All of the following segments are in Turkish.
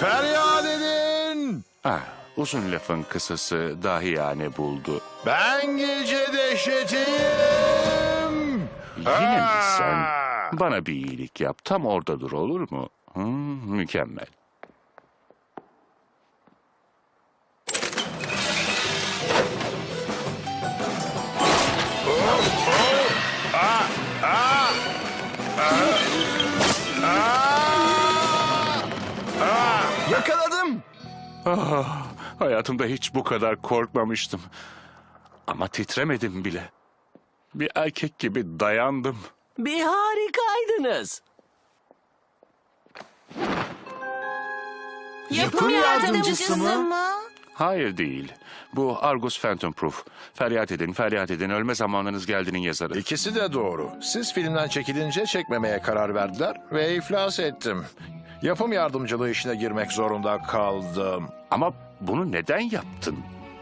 Feryat edin. Ah, uzun lafın kısası dahi yani buldu. Ben gece dehşetiyim. Yine mi sen? Bana bir iyilik yap. Tam orada dur olur mu? Hı, mükemmel. Ah, hayatımda hiç bu kadar korkmamıştım. Ama titremedim bile. Bir erkek gibi dayandım. Bir harikaydınız. Yapım yardımcısı mı? Hayır değil. Bu Argus Phantom Proof. Feryat edin, feryat edin. Ölme zamanınız geldiğinin yazarı. İkisi de doğru. Siz filmden çekilince çekmemeye karar verdiler ve iflas ettim. Yapım yardımcılığı işine girmek zorunda kaldım. Ama bunu neden yaptın?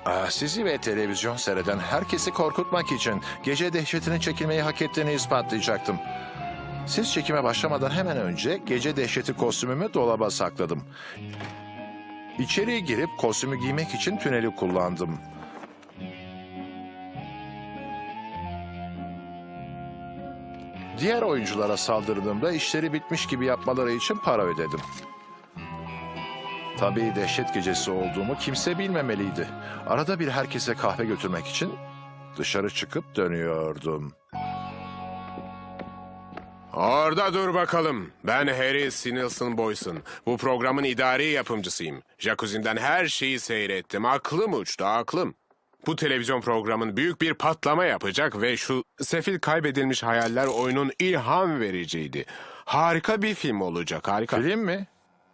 Ah, Sizi ve televizyon seyreden herkesi korkutmak için gece dehşetinin çekilmeyi hak ettiğini ispatlayacaktım. Siz çekime başlamadan hemen önce gece dehşeti kostümümü dolaba sakladım. İçeriye girip kostümü giymek için tüneli kullandım. Diğer oyunculara saldırdığımda işleri bitmiş gibi yapmaları için para ödedim. Tabii dehşet gecesi olduğumu kimse bilmemeliydi. Arada bir herkese kahve götürmek için dışarı çıkıp dönüyordum. Orada dur bakalım. Ben Harry Sinilson Boyson. Bu programın idari yapımcısıyım. Jacuzzi'den her şeyi seyrettim. Aklım uçtu, aklım. Bu televizyon programın büyük bir patlama yapacak ve şu sefil kaybedilmiş hayaller oyunun ilham vericiydi. Harika bir film olacak, harika. Film mi?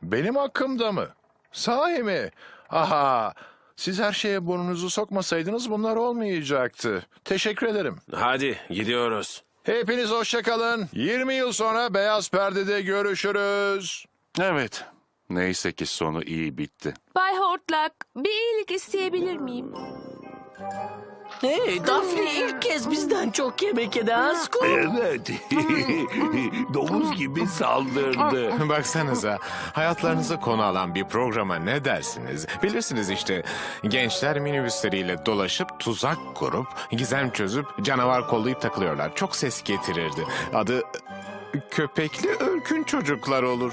Benim hakkımda mı? Sahi mi? Aha! Siz her şeye burnunuzu sokmasaydınız bunlar olmayacaktı. Teşekkür ederim. Hadi gidiyoruz. Hepiniz hoşça kalın. 20 yıl sonra Beyaz Perde'de görüşürüz. Evet. Neyse ki sonu iyi bitti. Bay Hortlak, bir iyilik isteyebilir miyim? Hey Daphne ilk kez bizden çok yemek yedi ha Scoop. Evet. Domuz gibi saldırdı. Baksanıza, hayatlarınızı konu alan bir programa ne dersiniz? Bilirsiniz işte, gençler minibüsleriyle dolaşıp tuzak kurup, gizem çözüp, canavar kollayıp takılıyorlar. Çok ses getirirdi. Adı köpekli ürkün çocuklar olur.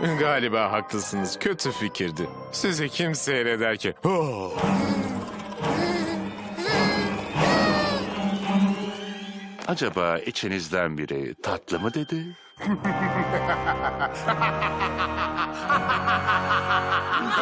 Galiba haklısınız. Kötü fikirdi. Sizi kim seyreder ki? Oh! Acaba içinizden biri tatlı mı dedi?